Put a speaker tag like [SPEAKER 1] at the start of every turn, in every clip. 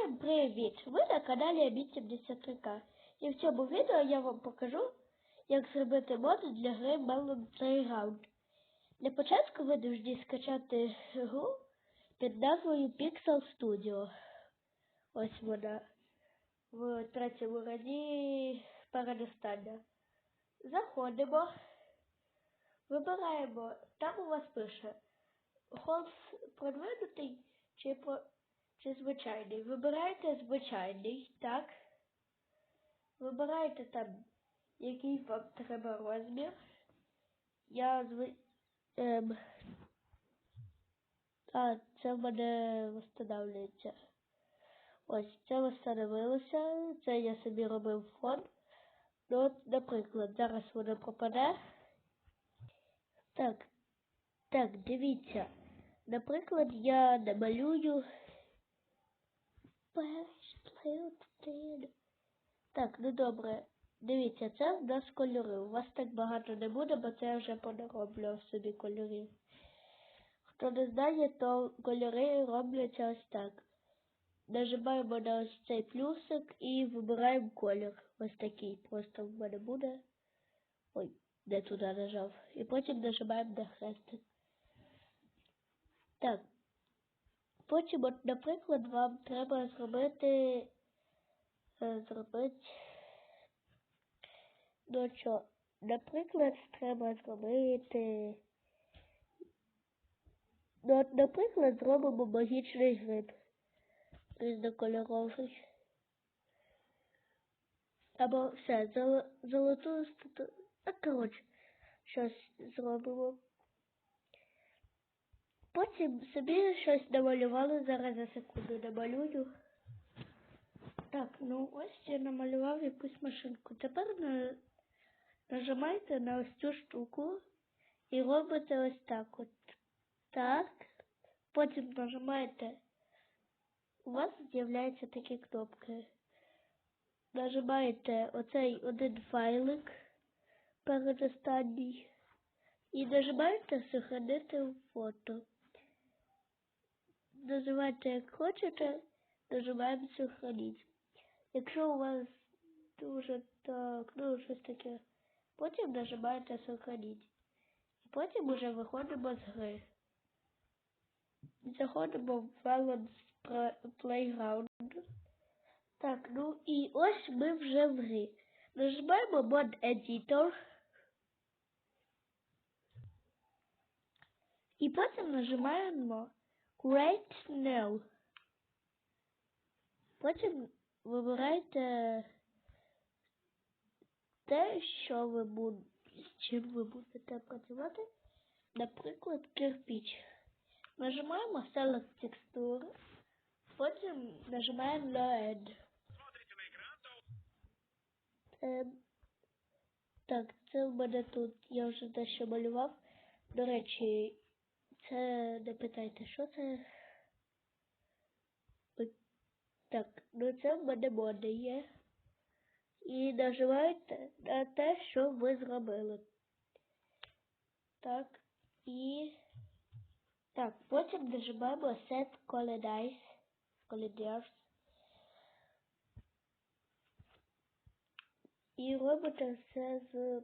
[SPEAKER 1] Всім привіт! Ви на каналі Абіт 73К. І в цьому відео я вам покажу, як зробити мод для гри Melon Playground. Для початку ви повинні скачати гру під назвою Pixel Studio. Ось вона. В третьому раді передостання. Заходимо. Вибираємо, там у вас пише холст продвинутий чи про чи звичайний. Вибирайте звичайний, так. Вибирайте там, який вам треба розмір. Я зв... Ем... А, це в мене встановлюється. Ось, це встановилося. Це я собі робив фон. Ну, от, наприклад, зараз воно пропаде. Так, так, дивіться. Наприклад, я намалюю. Так, ну добре. Дивіться, це в нас кольори. У вас так багато не буде, бо це я вже понароблював собі кольорів. Хто не знає, то кольори робляться ось так. Нажимаємо на ось цей плюсик і вибираємо колір. Ось такий. Просто в мене буде. Ой, не туди нажав. І потім нажимаємо на хрестик. Так. Потім, от, наприклад, вам треба зробити зробити ну що, наприклад, треба зробити ну, от, наприклад, зробимо магічний гриб різнокольоровий. Або все, зол, золоту стату. А коротше, щось зробимо. Потім собі щось намалювали, зараз за секунду намалюю. Так, ну ось я намалював якусь машинку. Тепер на... нажимайте на ось цю штуку і робите ось так от. Так. Потім нажимаєте. У вас з'являються такі кнопки. Нажимаєте оцей один файлик передостанній. І нажимаєте сохранити фото. Називайте як хочете, нажимаємо сохранити. Якщо у вас дуже так, ну щось таке, потім нажимаєте сохранити. І потім уже виходимо з гри. Заходимо в Balance Playground. Так, ну і ось ми вже в грі. Нажимаємо Mod Editor. І потім нажимаємо Create New. Потім вибирайте те, що ви будете, з чим ви будете працювати. Наприклад, кирпич. Нажимаємо Select Texture. Потім нажимаємо Load. Ем, так, це в мене тут я вже дещо малював. До речі, це не питайте, що це. Так, ну це в мене моди є. І нажимаєте на те, що ви зробили. Так, і. Так, потім нажимаємо Set Colonize. Colonize. І робите все з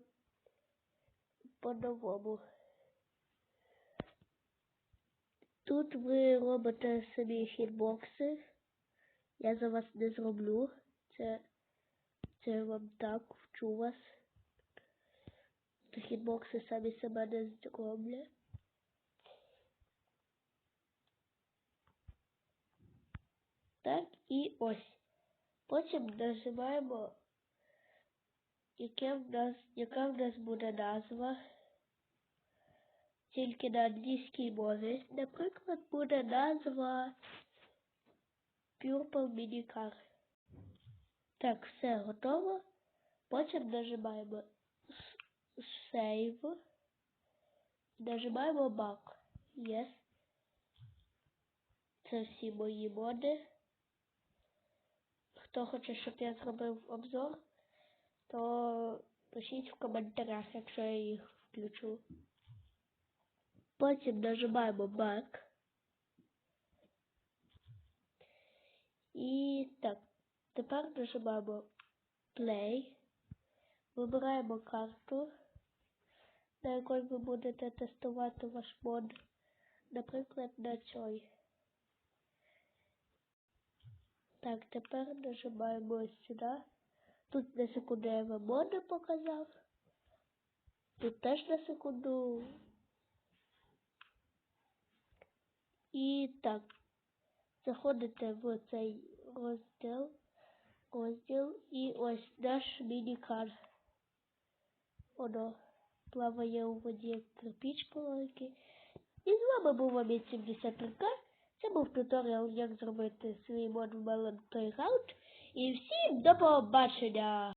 [SPEAKER 1] по-новому. Тут ви робите собі хітбокси. Я за вас не зроблю. Це це вам так вчу вас. Хітбокси самі себе не зроблять. Так, і ось. Потім нажимаємо, яке в нас, яка в нас буде назва. Тільки на англійській мові. Наприклад, буде назва Purple Minicar. Так, все готово. Потім нажимаємо Save. Нажимаємо Back. Yes. Це всі мої моди. Хто хоче, щоб я зробив обзор, то пишіть в коментарях, якщо я їх включу. Потім нажимаємо Back. І так, тепер нажимаємо Play. Вибираємо карту, на якій ви будете тестувати ваш мод. Наприклад, на цій. Так, тепер нажимаємо сюди. Тут на секунду я вам моди показав. Тут теж на секунду. І так, заходите в цей розділ, розділ і ось наш мінікар. Воно плаває у воді як кирпіч маленький. І з вами був Аміт 73К. Це був туторіал, як зробити свій в Melon Playground. І всім до побачення!